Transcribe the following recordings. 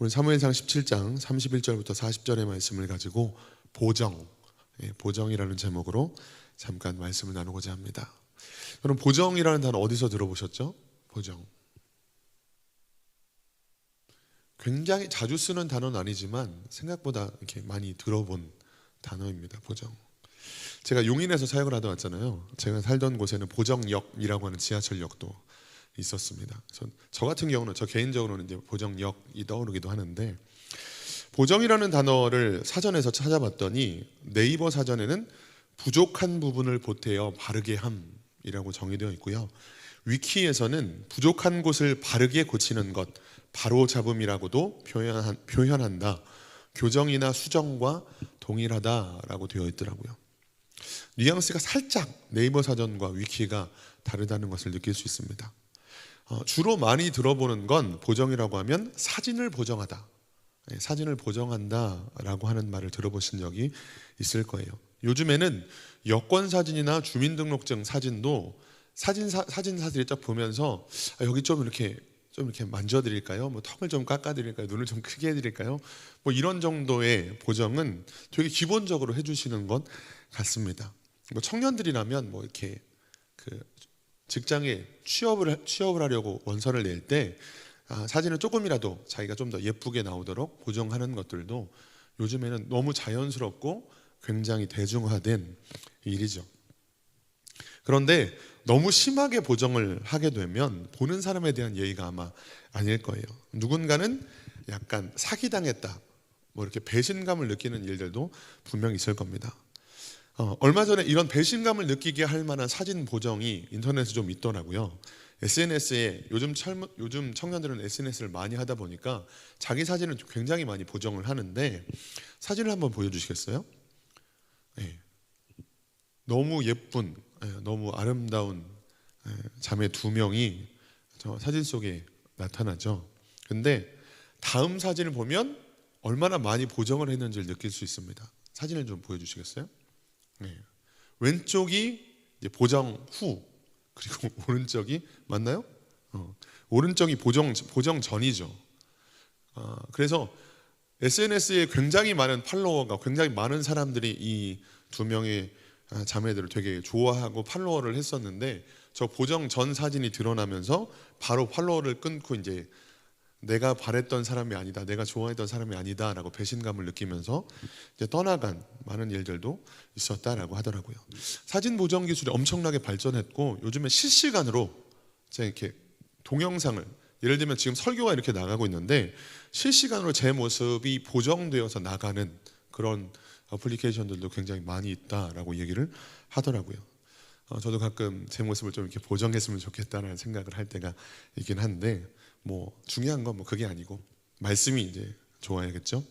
오늘 사무엘상 17장 31절부터 40절의 말씀을 가지고 보정, 예, 보정이라는 제목으로 잠깐 말씀을 나누고자 합니다. 여러분 보정이라는 단어 어디서 들어보셨죠? 보정. 굉장히 자주 쓰는 단어는 아니지만 생각보다 이렇게 많이 들어본 단어입니다. 보정. 제가 용인에서 사역을 하다 왔잖아요. 제가 살던 곳에는 보정역이라고 하는 지하철역도 있었습니다. 저, 저 같은 경우는 저 개인적으로는 이제 보정역이 떠오르기도 하는데 보정이라는 단어를 사전에서 찾아봤더니 네이버 사전에는 부족한 부분을 보태어 바르게 함이라고 정의되어 있고요. 위키에서는 부족한 곳을 바르게 고치는 것, 바로 잡음이라고도 표현한, 표현한다. 교정이나 수정과 동일하다라고 되어 있더라고요. 뉘앙스가 살짝 네이버 사전과 위키가 다르다는 것을 느낄 수 있습니다. 어, 주로 많이 들어보는 건 보정이라고 하면 사진을 보정하다. 예, 사진을 보정한다라고 하는 말을 들어보신 적이 있을 거예요. 요즘에는 여권 사진이나 주민등록증 사진도 사진 사 사진사들이 쫙 보면서 아, 여기 좀 이렇게 좀 이렇게 만져드릴까요? 뭐 턱을 좀 깎아드릴까요? 눈을 좀 크게 해드릴까요? 뭐 이런 정도의 보정은 되게 기본적으로 해주시는 것 같습니다. 뭐 청년들이라면 뭐 이렇게 그 직장에 취업을 취업을 하려고 원서를 낼때 아, 사진을 조금이라도 자기가 좀 더 예쁘게 나오도록 보정하는 것들도 요즘에는 너무 자연스럽고 굉장히 대중화된 일이죠. 그런데 너무 심하게 보정을 하게 되면 보는 사람에 대한 예의가 아마 아닐 거예요. 누군가는 약간 사기당했다, 뭐 이렇게 배신감을 느끼는 일들도 분명히 있을 겁니다. 어, 얼마 전에 이런 배신감을 느끼게 할 만한 사진 보정이 인터넷에 좀 있더라고요. SNS에 요즘 젊, 요즘 청년들은 SNS를 많이 하다 보니까 자기 사진을 굉장히 많이 보정을 하는데 사진을 한번 보여주시겠어요? 네. 너무 예쁜, 네, 너무 아름다운 네, 자매 두 명이 저 사진 속에 나타나죠. 근데 다음 사진을 보면 얼마나 많이 보정을 했는지를 느낄 수 있습니다. 사진을 좀 보여주시겠어요? 네. 왼쪽이 보정 후 그리고 오른쪽이 맞나요? 어, 오른쪽이 보정 보정 전이죠. 어, 그래서 SNS에 굉장히 많은 팔로워가 굉장히 많은 사람들이 이 두 명의 아, 자매들을 되게 좋아하고 팔로워를 했었는데 저 보정 전 사진이 드러나면서 바로 팔로워를 끊고 이제 내가 바랬던 사람이 아니다, 내가 좋아했던 사람이 아니다라고 배신감을 느끼면서 이제 떠나간 많은 일들도 있었다라고 하더라고요. 사진 보정 기술이 엄청나게 발전했고 요즘에 실시간으로 제가 이렇게 동영상을 예를 들면 지금 설교가 이렇게 나가고 있는데 실시간으로 제 모습이 보정되어서 나가는 그런 어플리케이션들도 굉장히 많이 있다라고 얘기를 하더라고요. 어, 저도 가끔 제 모습을 좀 이렇게 보정했으면 좋겠다는 생각을 할 때가 있긴 한데 뭐 중요한 건 뭐 그게 아니고 말씀이 이제 좋아야겠죠.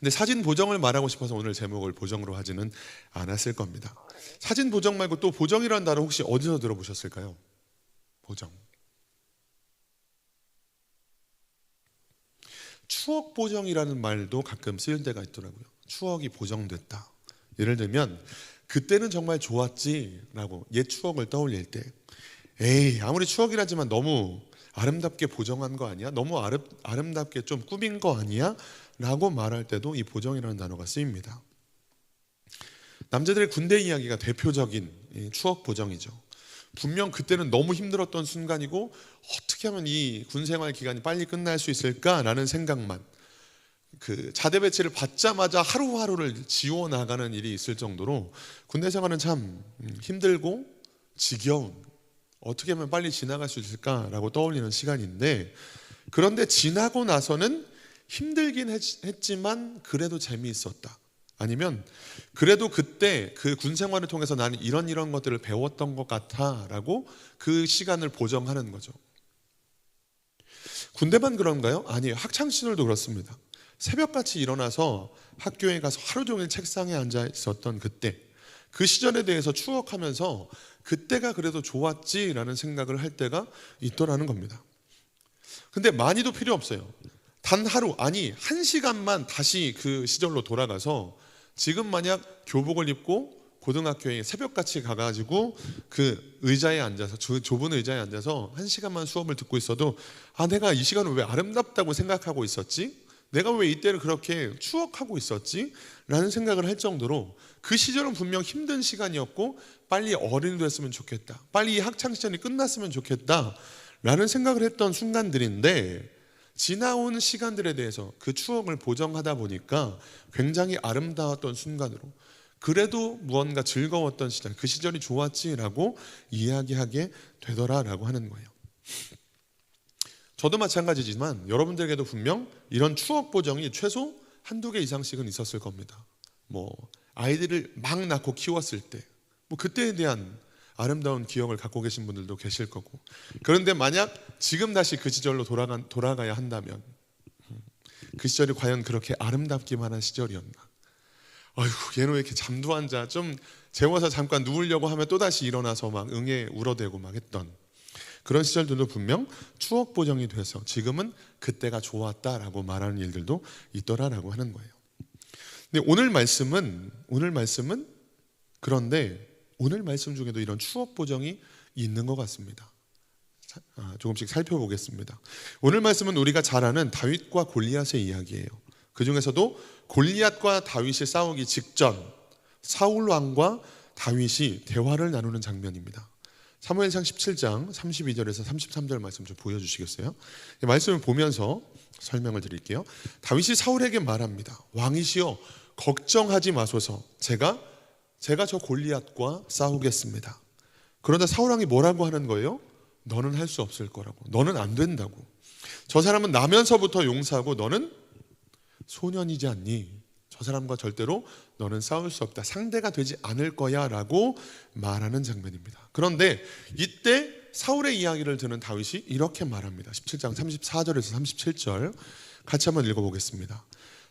근데 사진 보정을 말하고 싶어서 오늘 제목을 보정으로 하지는 않았을 겁니다. 사진 보정 말고 또 보정이라는 단어 혹시 어디서 들어보셨을까요? 보정. 추억 보정이라는 말도 가끔 쓰일 때가 있더라고요. 추억이 보정됐다. 예를 들면 그때는 정말 좋았지라고 옛 추억을 떠올릴 때 에이 아무리 추억이라지만 너무 아름답게 보정한 거 아니야? 너무 아름, 아름답게 좀 꾸민 거 아니야? 라고 말할 때도 이 보정이라는 단어가 쓰입니다. 남자들의 군대 이야기가 대표적인 추억 보정이죠. 분명 그때는 너무 힘들었던 순간이고 어떻게 하면 이 군 생활 기간이 빨리 끝날 수 있을까라는 생각만 그 자대 배치를 받자마자 하루하루를 지워 나가는 일이 있을 정도로 군대 생활은 참 힘들고 지겨운 어떻게 하면 빨리 지나갈 수 있을까라고 떠올리는 시간인데 그런데 지나고 나서는 힘들긴 했지만 그래도 재미있었다. 아니면 그래도 그때 그 군 생활을 통해서 나는 이런 이런 것들을 배웠던 것 같아라고 그 시간을 보정하는 거죠. 군대만 그런가요? 아니에요. 학창 시절도 그렇습니다. 새벽같이 일어나서 학교에 가서 하루 종일 책상에 앉아 있었던 그때 그 시절에 대해서 추억하면서 그때가 그래도 좋았지라는 생각을 할 때가 있더라는 겁니다. 근데 많이도 필요 없어요. 단 하루, 아니, 한 시간만 다시 그 시절로 돌아가서 지금 만약 교복을 입고 고등학교에 새벽같이 가가지고 그 의자에 앉아서 저- 좁은 의자에 앉아서 한 시간만 수업을 듣고 있어도 아 내가 이 시간을 왜 아름답다고 생각하고 있었지? 내가 왜 이때를 그렇게 추억하고 있었지? 라는 생각을 할 정도로 그 시절은 분명 힘든 시간이었고 빨리 어른이 됐으면 좋겠다. 빨리 이 학창 시절이 끝났으면 좋겠다. 라는 생각을 했던 순간들인데 지나온 시간들에 대해서 그 추억을 보정하다 보니까 굉장히 아름다웠던 순간으로 그래도 무언가 즐거웠던 시절 그 시절이 좋았지라고 이야기하게 되더라라고 하는 거예요. 저도 마찬가지지만 여러분들에게도 분명 이런 추억 보정이 최소 한두 개 이상씩은 있었을 겁니다. 뭐 아이들을 막 낳고 키웠을 때 뭐 그때에 대한 아름다운 기억을 갖고 계신 분들도 계실 거고 그런데 만약 지금 다시 그 시절로 돌아가, 돌아가야 한다면 음, 그 시절이 과연 그렇게 아름답기만 한 시절이었나 아이고 얘는 왜 이렇게 잠도 안 자 좀 재워서 잠깐 누우려고 하면 또다시 일어나서 막 응애 울어대고 막 했던 그런 시절들도 분명 추억 보정이 돼서 지금은 그때가 좋았다라고 말하는 일들도 있더라라고 하는 거예요. 근데 오늘 말씀은 오늘 말씀은 그런데 오늘 말씀 중에도 이런 추억 보정이 있는 것 같습니다. 자, 아, 조금씩 살펴보겠습니다. 오늘 말씀은 우리가 잘 아는 다윗과 골리앗의 이야기예요. 그 중에서도 골리앗과 다윗이 싸우기 직전 사울 왕과 다윗이 대화를 나누는 장면입니다. 사무엘상 17장 32절에서 33절 말씀 좀 보여주시겠어요? 이 말씀을 보면서 설명을 드릴게요. 다윗이 사울에게 말합니다. 왕이시여 걱정하지 마소서. 제가 제가 저 골리앗과 싸우겠습니다. 그런데 사울 왕이 뭐라고 하는 거예요? 너는 할 수 없을 거라고. 너는 안 된다고. 저 사람은 나면서부터 용사고 너는 소년이지 않니? 저 사람과 절대로 너는 싸울 수 없다. 상대가 되지 않을 거야 라고 말하는 장면입니다. 그런데 이때 사울의 이야기를 듣는 다윗이 이렇게 말합니다. 17장 34절에서 37절 같이 한번 읽어 보겠습니다.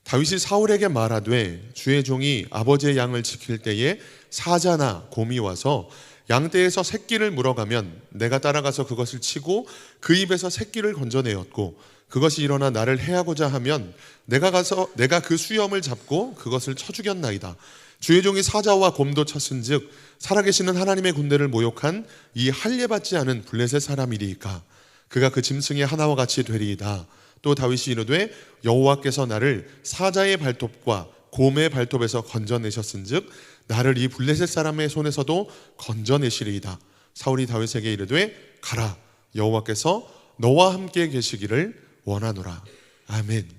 다윗이 사울에게 말하되 주의 종이 아버지의 양을 지킬 때에 사자나 곰이 와서 양떼에서 새끼를 물어가면 내가 따라가서 그것을 치고 그 입에서 새끼를 건져내었고 그것이 일어나 나를 해하고자 하면 내가 가서 내가 그 수염을 잡고 그것을 쳐 죽였나이다. 주의 종이 사자와 곰도 쳤은즉 살아계시는 하나님의 군대를 모욕한 이 할례 받지 않은 블레셋 사람이리이까 그가 그 짐승의 하나와 같이 되리이다. 또 다윗이 이르되 여호와께서 나를 사자의 발톱과 곰의 발톱에서 건져내셨은즉 나를 이 블레셋 사람의 손에서도 건져내시리이다. 사울이 다윗에게 이르되 가라 여호와께서 너와 함께 계시기를 원하노라. 아멘.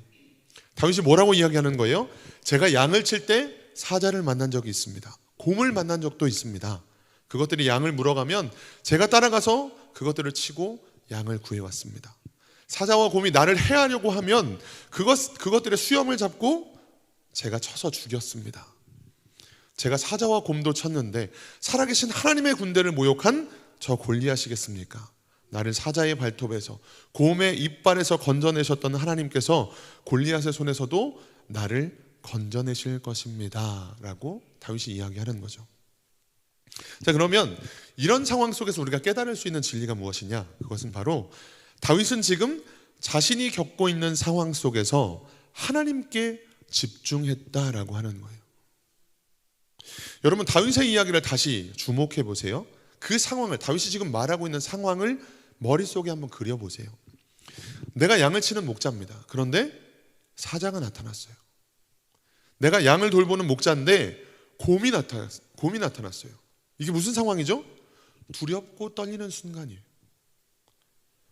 다윗이 뭐라고 이야기하는 거예요? 제가 양을 칠 때 사자를 만난 적이 있습니다. 곰을 만난 적도 있습니다. 그것들이 양을 물어가면 제가 따라가서 그것들을 치고 양을 구해왔습니다. 사자와 곰이 나를 해하려고 하면 그것, 그것들의 수염을 잡고 제가 쳐서 죽였습니다. 제가 사자와 곰도 쳤는데 살아계신 하나님의 군대를 모욕한 저 골리앗이겠습니까? 나를 사자의 발톱에서 곰의 이빨에서 건져내셨던 하나님께서 골리앗의 손에서도 나를 건져내실 것입니다라고 다윗이 이야기하는 거죠. 자 그러면 이런 상황 속에서 우리가 깨달을 수 있는 진리가 무엇이냐? 그것은 바로 다윗은 지금 자신이 겪고 있는 상황 속에서 하나님께 집중했다라고 하는 거예요. 여러분 다윗의 이야기를 다시 주목해 보세요. 그 상황을 다윗이 지금 말하고 있는 상황을 머릿속에 한번 그려 보세요. 내가 양을 치는 목자입니다. 그런데 사자가 나타났어요. 내가 양을 돌보는 목자인데 곰이 나타 곰이 나타났어요. 이게 무슨 상황이죠? 두렵고 떨리는 순간이에요.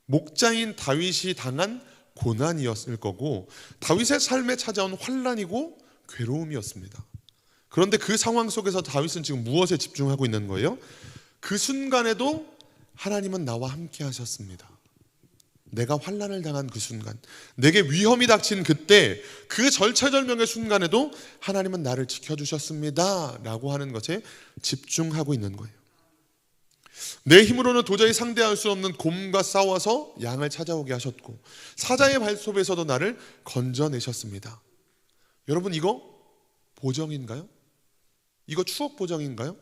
목자인 다윗이 당한 고난이었을 거고 다윗의 삶에 찾아온 환란이고 괴로움이었습니다. 그런데 그 상황 속에서 다윗은 지금 무엇에 집중하고 있는 거예요? 그 순간에도 하나님은 나와 함께 하셨습니다. 내가 환란을 당한 그 순간, 내게 위험이 닥친 그때 그 절체절명의 순간에도 하나님은 나를 지켜 주셨습니다라고 하는 것에 집중하고 있는 거예요. 내 힘으로는 도저히 상대할 수 없는 곰과 싸워서 양을 찾아오게 하셨고 사자의 발톱에서도 나를 건져내셨습니다. 여러분 이거 보정인가요? 이거 추억 보정인가요?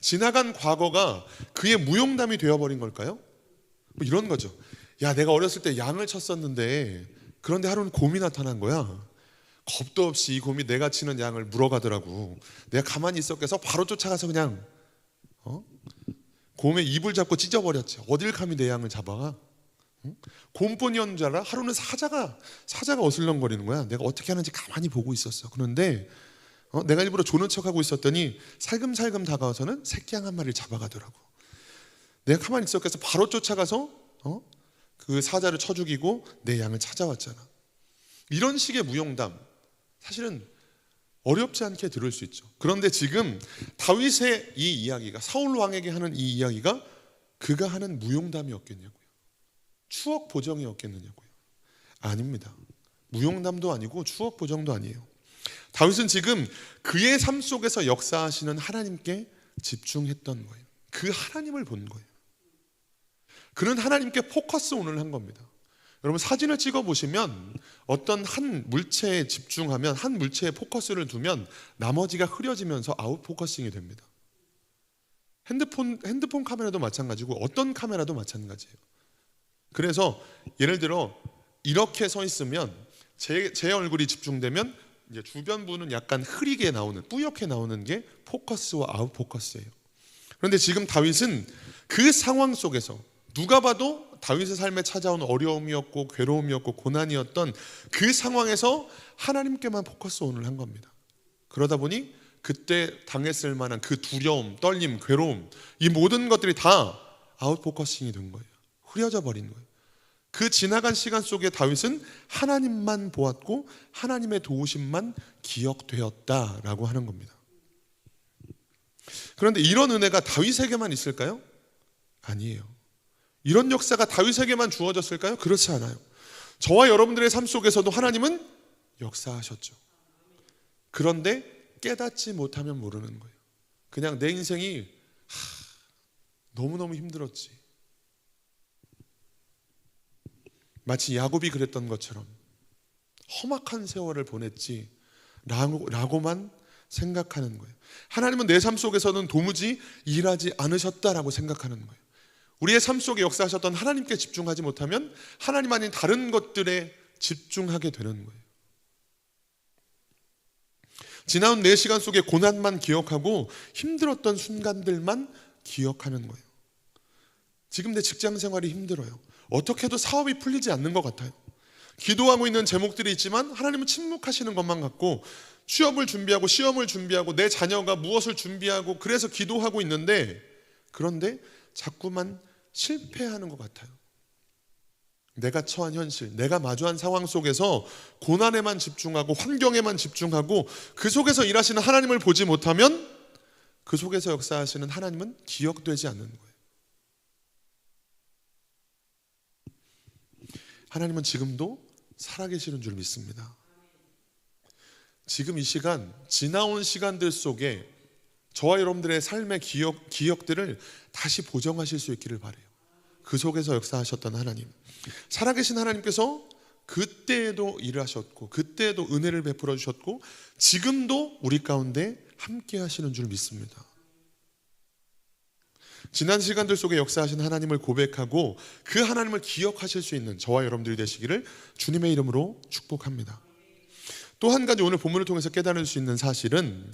지나간 과거가 그의 무용담이 되어버린 걸까요? 뭐 이런 거죠. 야, 내가 어렸을 때 양을 쳤었는데 그런데 하루는 곰이 나타난 거야. 겁도 없이 이 곰이 내가 치는 양을 물어가더라고. 내가 가만히 있었겠어 바로 쫓아가서 그냥 어? 곰의 입을 잡고 찢어버렸지. 어딜 감히 내 양을 잡아가? 응? 곰뿐이었는 줄 알아? 하루는 사자가 사자가 어슬렁거리는 거야. 내가 어떻게 하는지 가만히 보고 있었어. 그런데 어? 내가 일부러 조는 척하고 있었더니 살금살금 다가와서는 새끼 양 한 마리를 잡아가더라고. 내가 가만히 있었겠어 바로 쫓아가서 어? 그 사자를 쳐 죽이고 내 양을 찾아왔잖아. 이런 식의 무용담 사실은 어렵지 않게 들을 수 있죠. 그런데 지금 다윗의 이 이야기가 사울 왕에게 하는 이 이야기가 그가 하는 무용담이었겠냐고요. 추억 보정이었겠느냐고요. 아닙니다. 무용담도 아니고 추억 보정도 아니에요. 다윗은 지금 그의 삶 속에서 역사하시는 하나님께 집중했던 거예요. 그 하나님을 본 거예요. 그는 하나님께 포커스 오늘 한 겁니다. 여러분 사진을 찍어 보시면 어떤 한 물체에 집중하면 한 물체에 포커스를 두면 나머지가 흐려지면서 아웃 포커싱이 됩니다. 핸드폰 핸드폰 카메라도 마찬가지고 어떤 카메라도 마찬가지예요. 그래서 예를 들어 이렇게 서 있으면 제, 제 얼굴이 집중되면 이제 주변부는 약간 흐리게 나오는 뿌옇게 나오는 게 포커스와 아웃 포커스예요. 그런데 지금 다윗은 그 상황 속에서 누가 봐도 다윗의 삶에 찾아온 어려움이었고 괴로움이었고 고난이었던 그 상황에서 하나님께만 포커스 온을 한 겁니다. 그러다 보니 그때 당했을 만한 그 두려움, 떨림, 괴로움 이 모든 것들이 다 아웃 포커싱이 된 거예요. 흐려져 버린 거예요. 그 지나간 시간 속에 다윗은 하나님만 보았고 하나님의 도우심만 기억되었다라고 하는 겁니다. 그런데 이런 은혜가 다윗에게만 있을까요? 아니에요. 이런 역사가 다윗에게만 주어졌을까요? 그렇지 않아요. 저와 여러분들의 삶 속에서도 하나님은 역사하셨죠. 그런데 깨닫지 못하면 모르는 거예요. 그냥 내 인생이 하, 너무너무 힘들었지. 마치 야곱이 그랬던 것처럼 험악한 세월을 보냈지 라고, 라고 만 생각하는 거예요. 하나님은 내 삶 속에서는 도무지 일하지 않으셨다라고 생각하는 거예요. 우리의 삶 속에 역사하셨던 하나님께 집중하지 못하면 하나님 아닌 다른 것들에 집중하게 되는 거예요. 지나온 내 시간 속에 고난만 기억하고 힘들었던 순간들만 기억하는 거예요. 지금 내 직장 생활이 힘들어요. 어떻게 해도 사업이 풀리지 않는 것 같아요. 기도하고 있는 제목들이 있지만 하나님은 침묵하시는 것만 같고 취업을 준비하고 시험을 준비하고 내 자녀가 무엇을 준비하고 그래서 기도하고 있는데 그런데 자꾸만 실패하는 것 같아요. 내가 처한 현실, 내가 마주한 상황 속에서 고난에만 집중하고 환경에만 집중하고 그 속에서 일하시는 하나님을 보지 못하면 그 속에서 역사하시는 하나님은 기억되지 않는 거예요. 하나님은 지금도 살아계시는 줄 믿습니다. 지금 이 시간, 지나온 시간들 속에 저와 여러분들의 삶의 기억, 기억들을 다시 보정하실 수 있기를 바래요. 그 속에서 역사하셨던 하나님. 살아계신 하나님께서 그때에도 일을 하셨고, 그때에도 은혜를 베풀어 주셨고, 지금도 우리 가운데 함께 하시는 줄 믿습니다. 지난 시간들 속에 역사하신 하나님을 고백하고 그 하나님을 기억하실 수 있는 저와 여러분들이 되시기를 주님의 이름으로 축복합니다. 또 한 가지 오늘 본문을 통해서 깨달을 수 있는 사실은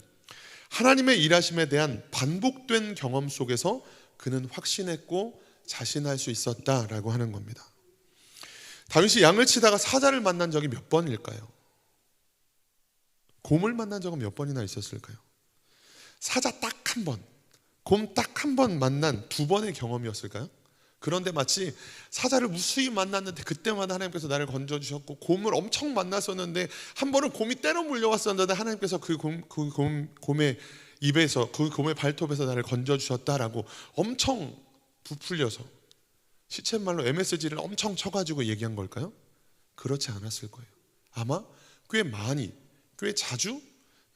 하나님의 일하심에 대한 반복된 경험 속에서 그는 확신했고 자신할 수 있었다라고 하는 겁니다. 다윗이 양을 치다가 사자를 만난 적이 몇 번일까요? 곰을 만난 적은 몇 번이나 있었을까요? 사자 딱 한 번, 곰 딱 한 번 만난 두 번의 경험이었을까요? 그런데 마치 사자를 무수히 만났는데 그때마다 하나님께서 나를 건져주셨고 곰을 엄청 만났었는데 한 번은 곰이 때려 물려왔었는데 하나님께서 그, 곰, 그 곰, 곰의 입에서 그 곰의 발톱에서 나를 건져주셨다라고 엄청 부풀려서 시쳇말로 MSG를 엄청 쳐가지고 얘기한 걸까요? 그렇지 않았을 거예요. 아마 꽤 많이, 꽤 자주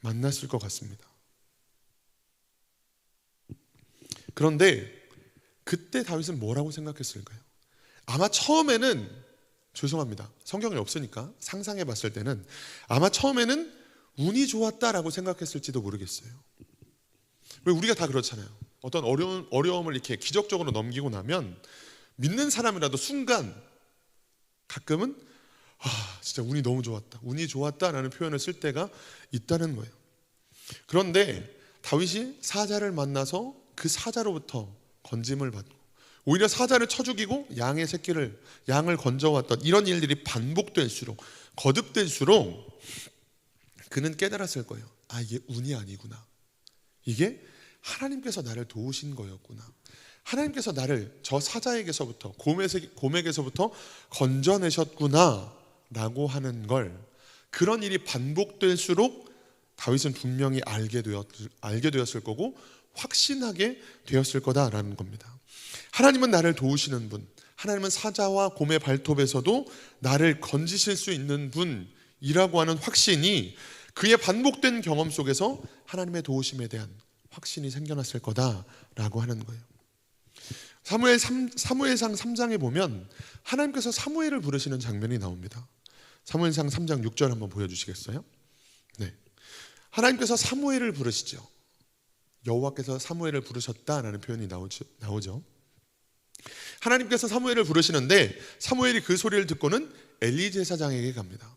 만났을 것 같습니다. 그런데 그때 다윗은 뭐라고 생각했을까요? 아마 처음에는 죄송합니다. 성경이 없으니까 상상해 봤을 때는 아마 처음에는 운이 좋았다라고 생각했을지도 모르겠어요. 왜 우리가 다 그렇잖아요. 어떤 어려운 어려움을 이렇게 기적적으로 넘기고 나면 믿는 사람이라도 순간 가끔은 아, 진짜 운이 너무 좋았다. 운이 좋았다라는 표현을 쓸 때가 있다는 거예요. 그런데 다윗이 사자를 만나서 그 사자로부터 건짐을 받고 오히려 사자를 쳐 죽이고 양의 새끼를 양을 건져왔던 이런 일들이 반복될수록 거듭될수록 그는 깨달았을 거예요. 아 이게 운이 아니구나. 이게 하나님께서 나를 도우신 거였구나. 하나님께서 나를 저 사자에게서부터 곰에게, 곰에게서부터 건져내셨구나라고 하는 걸 그런 일이 반복될수록 다윗은 분명히 알게 되었 알게 되었을 거고 확신하게 되었을 거다라는 겁니다. 하나님은 나를 도우시는 분, 하나님은 사자와 곰의 발톱에서도 나를 건지실 수 있는 분이라고 하는 확신이 그의 반복된 경험 속에서 하나님의 도우심에 대한 확신이 생겨났을 거다라고 하는 거예요. 사무엘 3, 사무엘상 3장에 보면 하나님께서 사무엘을 부르시는 장면이 나옵니다. 사무엘상 3장 6절 한번 보여주시겠어요? 네, 하나님께서 사무엘을 부르시죠. 여호와께서 사무엘을 부르셨다라는 표현이 나오죠. 하나님께서 사무엘을 부르시는데 사무엘이 그 소리를 듣고는 엘리 제사장에게 갑니다.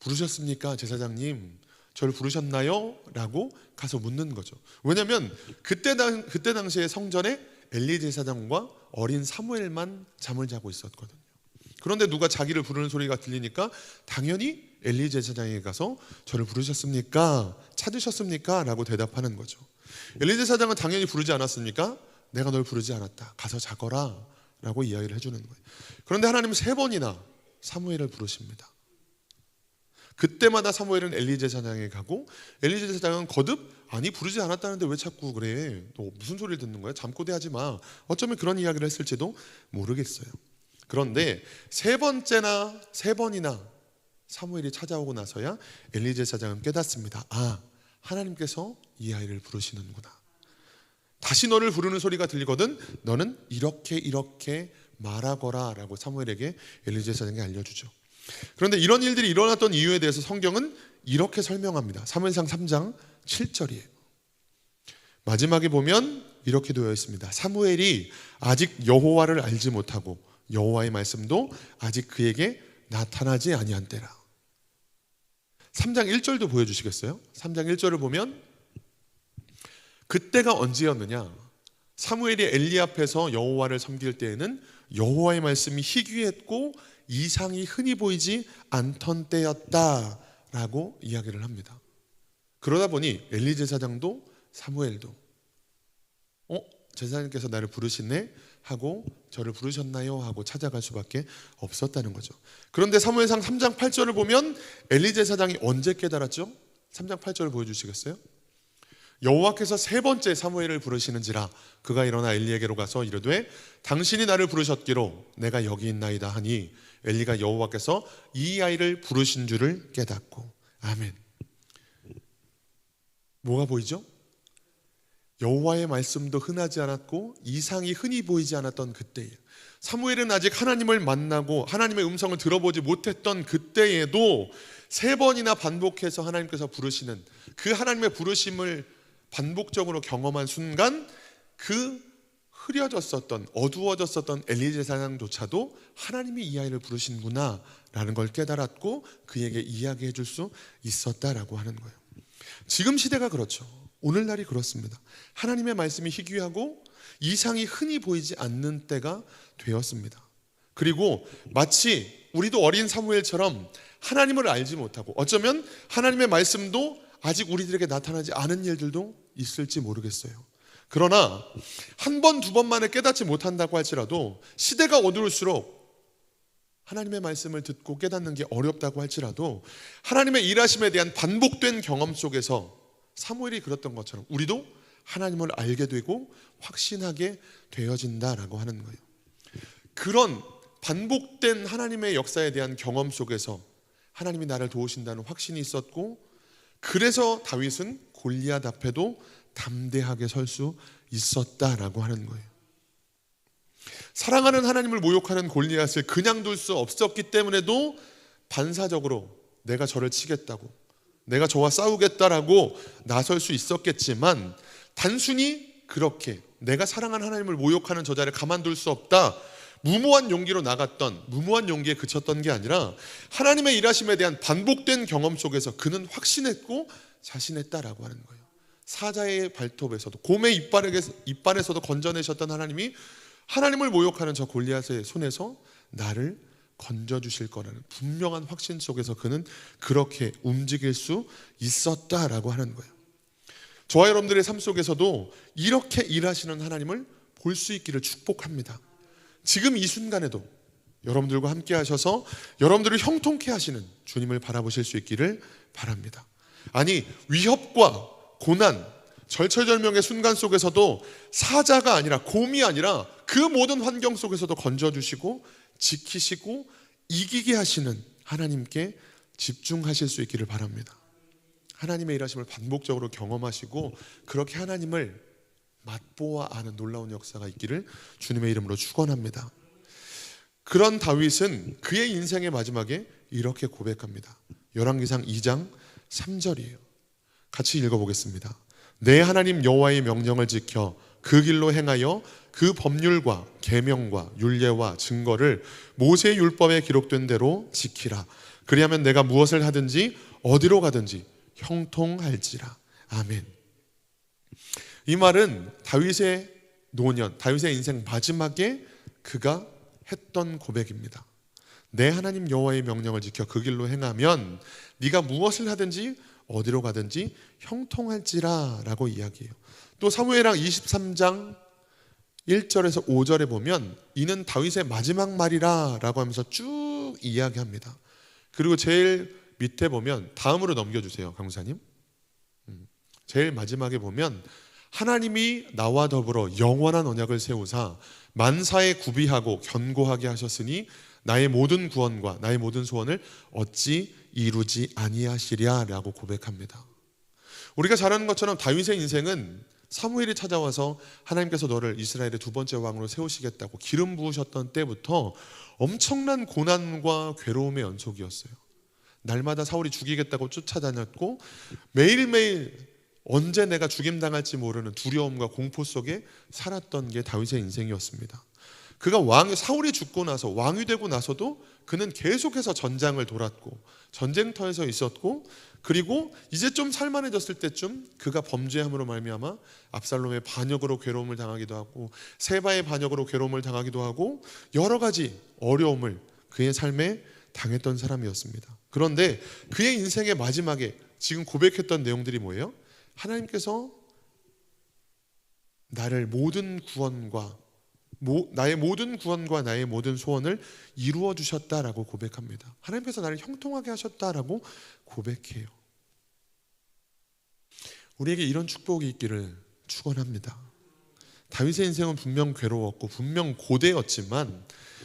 부르셨습니까, 제사장님? 저를 부르셨나요? 라고 가서 묻는 거죠. 왜냐하면 그때 당 그때 당시에 성전에 엘리 제사장과 어린 사무엘만 잠을 자고 있었거든요. 그런데 누가 자기를 부르는 소리가 들리니까 당연히 엘리 제사장에게 가서 저를 부르셨습니까? 찾으셨습니까? 라고 대답하는 거죠. 엘리 제사장은 당연히 부르지 않았습니까? 내가 널 부르지 않았다. 가서 자거라. 라고 이야기를 해주는 거예요. 그런데 하나님은 세 번이나 사무엘을 부르십니다. 그때마다 사무엘은 엘리 제사장에게 가고 엘리 제사장은 거듭 아니 부르지 않았다는데 왜 자꾸 그래? 너 무슨 소리를 듣는 거야? 잠꼬대하지 마. 어쩌면 그런 이야기를 했을지도 모르겠어요. 그런데 세 번째나 세 번이나 사무엘이 찾아오고 나서야 엘리 제 사장은 깨닫습니다. 아 하나님께서 이 아이를 부르시는구나. 다시 너를 부르는 소리가 들리거든 너는 이렇게 이렇게 말하거라라고 사무엘에게 엘리 제 사장이 알려주죠. 그런데 이런 일들이 일어났던 이유에 대해서 성경은 이렇게 설명합니다. 사무엘상 3장 7절이에요. 마지막에 보면 이렇게 되어 있습니다. 사무엘이 아직 여호와를 알지 못하고 여호와의 말씀도 아직 그에게 나타나지 아니한 때라. 3장 1절도 보여 주시겠어요? 3장 1절을 보면 그때가 언제였느냐? 사무엘이 엘리 앞에서 여호와를 섬길 때에는 여호와의 말씀이 희귀했고 이상이 흔히 보이지 않던 때였다라고 이야기를 합니다. 그러다 보니 엘리 제사장도 사무엘도 어 제사장님께서 나를 부르시네 하고 저를 부르셨나요 하고 찾아갈 수밖에 없었다는 거죠. 그런데 사무엘상 3장 8절을 보면 엘리 제 사장이 언제 깨달았죠? 3장 8절을 보여주시겠어요? 여호와께서 세 번째 사무엘을 부르시는지라 그가 일어나 엘리에게로 가서 이르되 당신이 나를 부르셨기로 내가 여기 있나이다 하니 엘리가 여호와께서 이 아이를 부르신 줄을 깨닫고 아멘. 뭐가 보이죠? 여호와의 말씀도 흔하지 않았고 이상이 흔히 보이지 않았던 그때에 사무엘은 아직 하나님을 만나고 하나님의 음성을 들어보지 못했던 그때에도 세 번이나 반복해서 하나님께서 부르시는 그 하나님의 부르심을 반복적으로 경험한 순간 그 흐려졌었던 어두워졌었던 엘리 제 사장조차도 하나님이 이 아이를 부르신구나 라는 걸 깨달았고 그에게 이야기해 줄 수 있었다라고 하는 거예요. 지금 시대가 그렇죠. 오늘날이 그렇습니다. 하나님의 말씀이 희귀하고 이상이 흔히 보이지 않는 때가 되었습니다. 그리고 마치 우리도 어린 사무엘처럼 하나님을 알지 못하고 어쩌면 하나님의 말씀도 아직 우리들에게 나타나지 않은 일들도 있을지 모르겠어요. 그러나 한 번, 두 번만에 깨닫지 못한다고 할지라도 시대가 어두울수록 하나님의 말씀을 듣고 깨닫는 게 어렵다고 할지라도 하나님의 일하심에 대한 반복된 경험 속에서 사무엘이 그랬던 것처럼 우리도 하나님을 알게 되고 확신하게 되어진다라고 하는 거예요. 그런 반복된 하나님의 역사에 대한 경험 속에서 하나님이 나를 도우신다는 확신이 있었고 그래서 다윗은 골리앗 앞에도 담대하게 설 수 있었다라고 하는 거예요. 사랑하는 하나님을 모욕하는 골리앗을 그냥 둘 수 없었기 때문에도 반사적으로 내가 저를 치겠다고 내가 저와 싸우겠다라고 나설 수 있었겠지만 단순히 그렇게 내가 사랑하는 하나님을 모욕하는 저자를 가만둘 수 없다. 무모한 용기로 나갔던 무모한 용기에 그쳤던 게 아니라 하나님의 일하심에 대한 반복된 경험 속에서 그는 확신했고 자신했다라고 하는 거예요. 사자의 발톱에서도 곰의 이빨에, 이빨에서도 건져내셨던 하나님이 하나님을 모욕하는 저 골리앗의 손에서 나를 건져 주실 거라는 분명한 확신 속에서 그는 그렇게 움직일 수 있었다라고 하는 거예요. 저와 여러분들의 삶 속에서도 이렇게 일하시는 하나님을 볼 수 있기를 축복합니다. 지금 이 순간에도 여러분들과 함께 하셔서 여러분들을 형통케 하시는 주님을 바라보실 수 있기를 바랍니다. 아니, 위협과 고난, 절체절명의 순간 속에서도 사자가 아니라 곰이 아니라 그 모든 환경 속에서도 건져주시고 지키시고 이기게 하시는 하나님께 집중하실 수 있기를 바랍니다. 하나님의 일하심을 반복적으로 경험하시고 그렇게 하나님을 맛보아 아는 놀라운 역사가 있기를 주님의 이름으로 축원합니다. 그런 다윗은 그의 인생의 마지막에 이렇게 고백합니다. 열왕기상 2장 3절이에요. 같이 읽어 보겠습니다. 내 하나님 여호와의 명령을 지켜 그 길로 행하여 그 법률과 계명과 율례와 증거를 모세의 율법에 기록된 대로 지키라. 그리하면 내가 무엇을 하든지 어디로 가든지 형통할지라. 아멘. 이 말은 다윗의 노년, 다윗의 인생 마지막에 그가 했던 고백입니다. 내 하나님 여호와의 명령을 지켜 그 길로 행하면 네가 무엇을 하든지 어디로 가든지 형통할지라라고 이야기해요. 또 사무엘랑 23장 1절에서 5절에 보면 이는 다윗의 마지막 말이라라고 하면서 쭉 이야기합니다. 그리고 제일 밑에 보면 다음으로 넘겨주세요, 강사님. 음, 제일 마지막에 보면 하나님이 나와 더불어 영원한 언약을 세우사 만사에 구비하고 견고하게 하셨으니 나의 모든 구원과 나의 모든 소원을 어찌 이루지 아니하시랴라고 고백합니다. 우리가 잘 아는 것처럼 다윗의 인생은 사무엘이 찾아와서 하나님께서 너를 이스라엘의 두 번째 왕으로 세우시겠다고 기름 부으셨던 때부터 엄청난 고난과 괴로움의 연속이었어요. 날마다 사울이 죽이겠다고 쫓아다녔고 매일매일 언제 내가 죽임당할지 모르는 두려움과 공포 속에 살았던 게 다윗의 인생이었습니다. 그가 왕 사울이 죽고 나서 왕이 되고 나서도 그는 계속해서 전장을 돌았고 전쟁터에서 있었고 그리고 이제 좀 살만해졌을 때쯤 그가 범죄함으로 말미암아 압살롬의 반역으로 괴로움을 당하기도 하고 세바의 반역으로 괴로움을 당하기도 하고 여러 가지 어려움을 그의 삶에 당했던 사람이었습니다. 그런데 그의 인생의 마지막에 지금 고백했던 내용들이 뭐예요? 하나님께서 나를 모든 구원과 나의 모든 구원과 나의 모든 소원을 이루어 주셨다라고 고백합니다. 하나님께서 나를 형통하게 하셨다라고 고백해요. 우리에게 이런 축복이 있기를 축원합니다. 다윗의 인생은 분명 괴로웠고 분명 고대였지만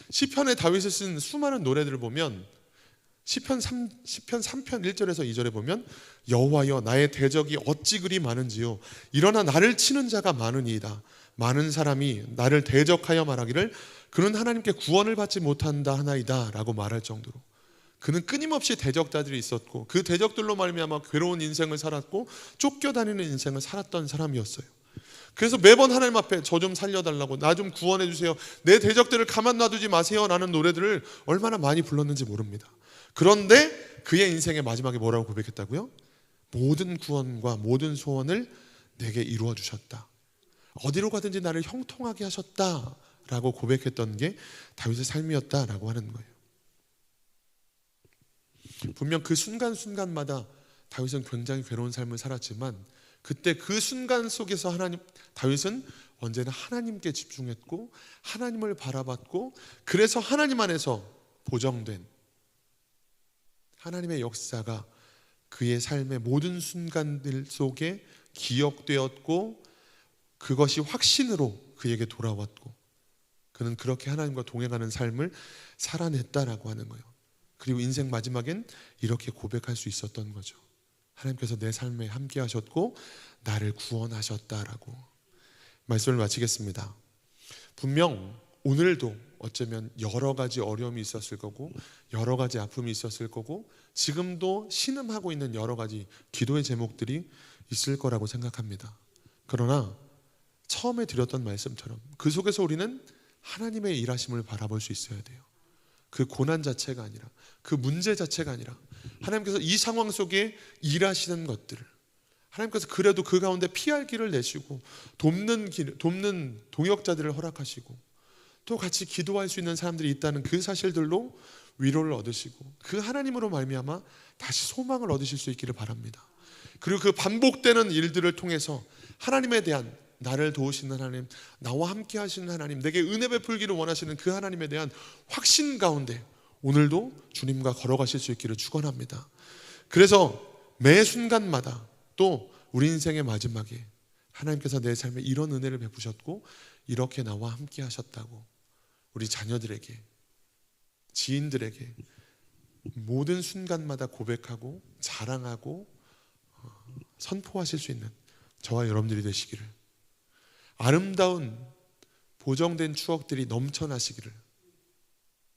시편에 다윗이 쓴 수많은 노래들을 보면 시편 3 시편 3편 1절에서 2절에 보면 여호와여 나의 대적이 어찌 그리 많은지요 일어나 나를 치는 자가 많으니이다 많은 사람이 나를 대적하여 말하기를 그는 하나님께 구원을 받지 못한다 하나이다라고 말할 정도로 그는 끊임없이 대적자들이 있었고 그 대적들로 말미암아 괴로운 인생을 살았고 쫓겨다니는 인생을 살았던 사람이었어요. 그래서 매번 하나님 앞에 저 좀 살려달라고 나 좀 구원해 주세요. 내 대적들을 가만 놔두지 마세요라는 노래들을 얼마나 많이 불렀는지 모릅니다. 그런데 그의 인생의 마지막에 뭐라고 고백했다고요? 모든 구원과 모든 소원을 내게 이루어 주셨다. 어디로 가든지 나를 형통하게 하셨다라고 고백했던 게 다윗의 삶이었다라고 하는 거예요. 분명 그 순간순간마다 다윗은 굉장히 괴로운 삶을 살았지만 그때 그 순간 속에서 하나님 다윗은 언제나 하나님께 집중했고 하나님을 바라봤고 그래서 하나님 안에서 보정된 하나님의 역사가 그의 삶의 모든 순간들 속에 기억되었고 그것이 확신으로 그에게 돌아왔고 그는 그렇게 하나님과 동행하는 삶을 살아냈다라고 하는 거예요. 그리고 인생 마지막엔 이렇게 고백할 수 있었던 거죠. 하나님께서 내 삶에 함께 하셨고 나를 구원하셨다라고 말씀을 마치겠습니다. 분명 오늘도 어쩌면 여러 가지 어려움이 있었을 거고 여러 가지 아픔이 있었을 거고 지금도 신음하고 있는 여러 가지 기도의 제목들이 있을 거라고 생각합니다. 그러나 처음에 드렸던 말씀처럼 그 속에서 우리는 하나님의 일하심을 바라볼 수 있어야 돼요. 그 고난 자체가 아니라 그 문제 자체가 아니라 하나님께서 이 상황 속에 일하시는 것들을 하나님께서 그래도 그 가운데 피할 길을 내시고 돕는 길, 돕는 동역자들을 허락하시고 또 같이 기도할 수 있는 사람들이 있다는 그 사실들로 위로를 얻으시고 그 하나님으로 말미암아 다시 소망을 얻으실 수 있기를 바랍니다. 그리고 그 반복되는 일들을 통해서 하나님에 대한 나를 도우시는 하나님, 나와 함께 하시는 하나님, 내게 은혜 베풀기를 원하시는 그 하나님에 대한 확신 가운데 오늘도 주님과 걸어가실 수 있기를 축원합니다. 그래서 매 순간마다 또 우리 인생의 마지막에 하나님께서 내 삶에 이런 은혜를 베푸셨고 이렇게 나와 함께 하셨다고 우리 자녀들에게 지인들에게 모든 순간마다 고백하고 자랑하고 어, 선포하실 수 있는 저와 여러분들이 되시기를 아름다운 보정된 추억들이 넘쳐나시기를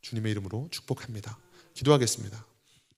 주님의 이름으로 축복합니다. 기도하겠습니다.